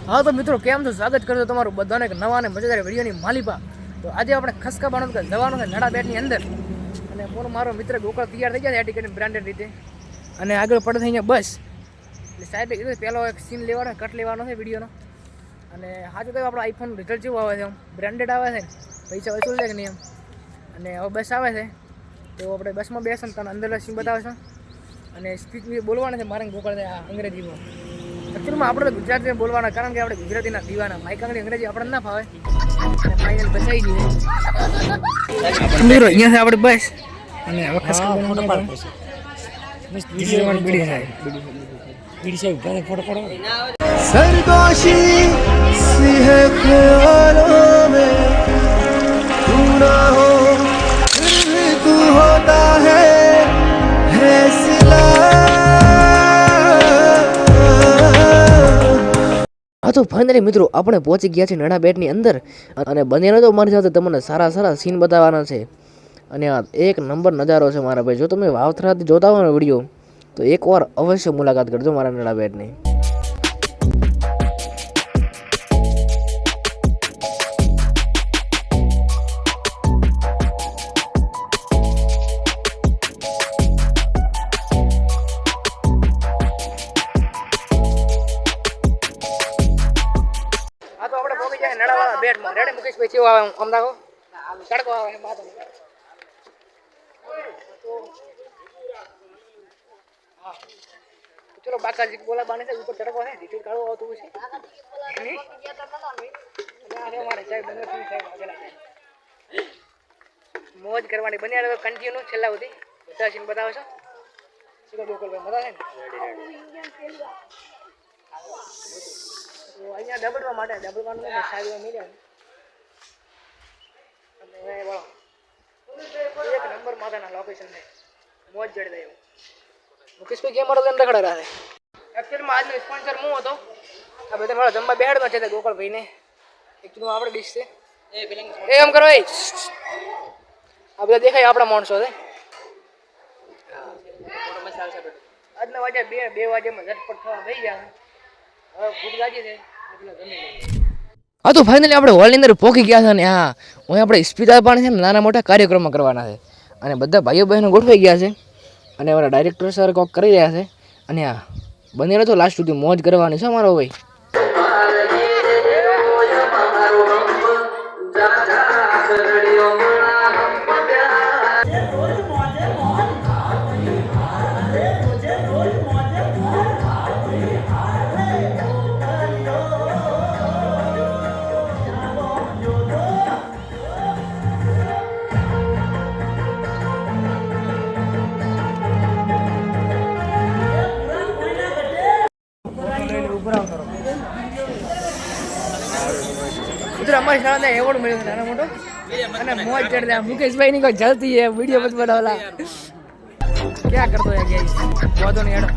હા તો મિત્રો, કેમ છો? સ્વાગત કરજો તમારું બધાને એક નવા અને મજેદાર વિડીયોની માલિપા. તો આજે આપણે ખસકા કે જવાનું છે નડા બેટની અંદર. અને મોનો મારો મિત્ર ગોકળ તૈયાર થઈ ગયા છે ટિકિટની બ્રાન્ડેડ રીતે. અને આગળ પડે થઈને બસ. એટલે સાહેબે કીધું પહેલો એક સીન લેવાનો કટ લેવાનો છે વિડીયોનો. અને સાચું કહ્યું આપણો આઈફોન રિઝલ્ટ જેવું આવે છે આમ બ્રાન્ડેડ આવે છે, પૈસા વસૂલ છે કે નહીં એમ. અને હવે બસ આવે છે. તો આપણે બસમાં બેસે ને તને અંદર સીન બતાવે છે અને સ્પીચ બોલવાના છે, મારે ગોકળને આ અંગ્રેજીમાં. એકચુઅલમાં આપણે ગુજરાતીને બોલવાના કારણ કે આપણે ગુજરાતીના દીવાના. માઇકાંગની અંગ્રેજી આપણને ના ફાવે. ફાઇનલ બસાઈ દીધી મિત્રો અહીંયાથી આપણે બસ. અને હવે ફોટો પાડો બીડી સાહેબ બીડી સાહેબ ઊભા ફોટો પાડો. સરદોશી તો ફાઇનલી મિત્રો આપણે પહોંચી ગયા છીએ નડા બેટની અંદર. અને બંનેનો તો મારી સાથે તમને સારા સારા સીન બતાવવાના છે. અને આ એક નંબર નજારો છે મારા ભાઈ. જો તમે વાવથરાથી જોતા હો ને વીડિયો તો એકવાર અવશ્ય મુલાકાત કરજો મારા નાના બેટની. બેટમાં રેડી, મુકેશભાઈ કેવું આવે દાખો તડકો આવે એમ. તો ચલો, બાકાજી બોલા બાને છે, ઉપર તડકો છે ડીટેલ કાઢો આવતું છે. મોજ કરવાની બન્યા આવે કન્ટિન્યુ છેલ્લા સુધી. બધા સીન બતાવે છે? શું ગોકુલભાઈ મજા છે ને? તો અહીંયા ડબડવા માટે ડબલ વાનું ને સારી મળી. અને હવે એક નંબર માતાના લોકેશન છે. મોજ જડી દે એવું. મુકેશભાઈ કેમ મારો લઈને રખડા રહે એકચ્યુઅલીમાં આજનો સ્પોન્સર હું હતો. આ બધા મારા જમવા બેહાડનો છે તે ગોપાલભાઈને એકચ્યુઅલીમાં આપણે ડીશ છે. એ એમ કરો એ. આ બધા દેખાય આપણા માણસો છે. આજના વાગ્યા બે બે વાગ્યામાં ઝટપટ થવા થઈ ગયા. હવે ભૂખ લાગી છે. હા, તો ફાઇનલી આપણે હોલની અંદર પહોંચી ગયા છે ને હા, હું આપણે સ્પીતા પણ છે ને નાના મોટા કાર્યક્રમો કરવાના છે. અને બધા ભાઈઓ બહેનો ગોઠવાઈ ગયા છે અને અમારા ડાયરેક્ટર સર કોક કરી રહ્યા છે. અને હા બંનેને તો લાસ્ટ સુધી મોજ કરવાની છે અમારો ભાઈ. મિત્રો અમારી શાળાને એવોર્ડ મળ્યો નાનો મોટો. અને મોજ ચડી મુકેશભાઈ ની કોઈ જલતી એ વીડિયો બધ બનાવલા ક્યાં કરતો હે હેડો.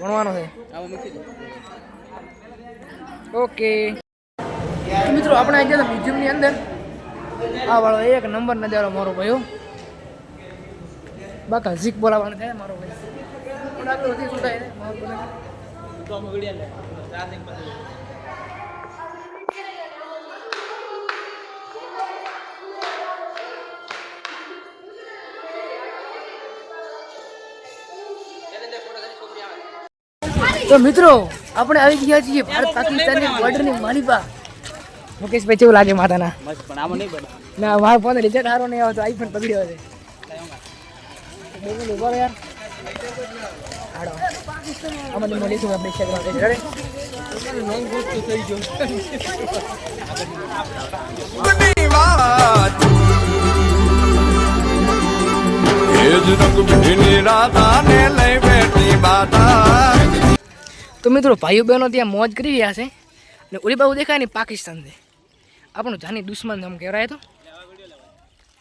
ભણવાનો છે. ઓકે. મિત્રો, આપણે આવી ગયા મ્યુઝિયમની અંદર. આ વાળો એક નંબર નજારો મારો ભાઈઓ બાકા ઝીક બોલાવવાનું થાય મારો ભાઈ. પણ આગળ વધી શું થાય મારો ભાઈ. તો મિત્રો, આપણે આવી ગયા છીએ ભારત પાકિસ્તાનની બોર્ડરની માલિપા મુકેશભાઈ, કેવું લાગે માતાના? પણ આમાં નહીં બને ના, મારો ફોન રિઝલ્ટ સારો નહીં આવતો આઈફોન બગડ્યો છે. બે મિનિટ ઊભા રહો યાર લઈ બેઠી બાધા તો મિત્રો ભાઈઓ બહેનો ત્યાં મોજ કરી રહ્યા છે અને ઓલી બાબુ દેખાય ને પાકિસ્તાન છે. આપણું જાની દુશ્મન આમ કહેવાય તો.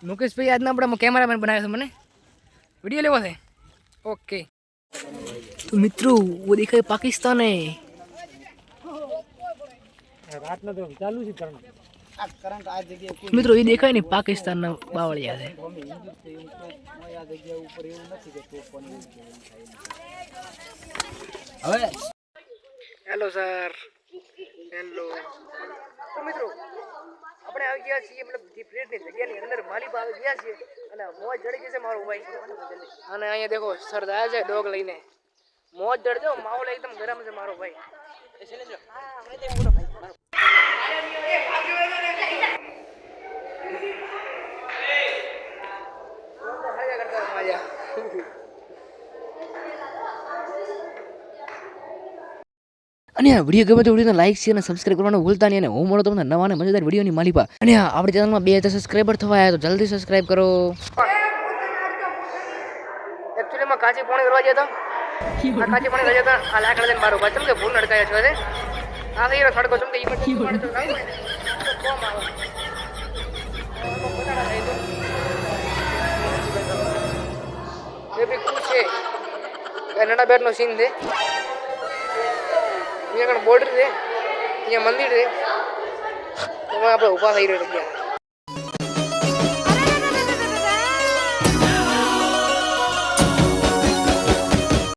મુકેશભાઈ આજના આપણે કેમેરામેન બનાવ્યો છે મને. વીડિયો લેવો છે? ઓકે તો મિત્રો वो દેખાય પાકિસ્તાન. મિત્રો, એ દેખાય ને પાકિસ્તાનના બાવળિયા છે. હેલો સર હેલો તો મિત્રો આપણે આવી ગયા છીએ મતલબ ડિફરન્ટની જગ્યાની અંદર માલિક આવી ગયા છીએ અને મોજ જડી ગઈ છે મારો ભાઈ. અને અહીંયા દેખો સર જાય છે ડોગ લઈને. મોજ જડજો માહોલ એકદમ ગરમ છે મારો ભાઈ મજા અને વીડિયો ગમે તો વિડીયોને લાઈક શેર અને સબસ્ક્રાઈબ કરવાનું ભૂલતા નહીં અને હું મળો તમને નવા અને મજેદાર વિડીયોની માલિપા અને આપણી ચેનલમાં બે હજાર સબસ્ક્રાઈબર થવા આવ્યા તો જલ્દી સબસ્ક્રાઈબ કરો. એકચ્યુઅલીમાં કાચી પોણી કરવા ગયા હતા. કાચી પોણી ગયા હતા. આ લાકડા લઈને મારો ભાઈ ચમકે ભૂલ નડકાયા છો આ થઈ રહ્યો થડકો ચમકે એ પછી કોમ આવે. આમાં બટાકા એ બી છે. એ નડા બેટનો સીન છે. અહીંયા આગળ બોર્ડર છે અહીંયા મંદિર છે એમાં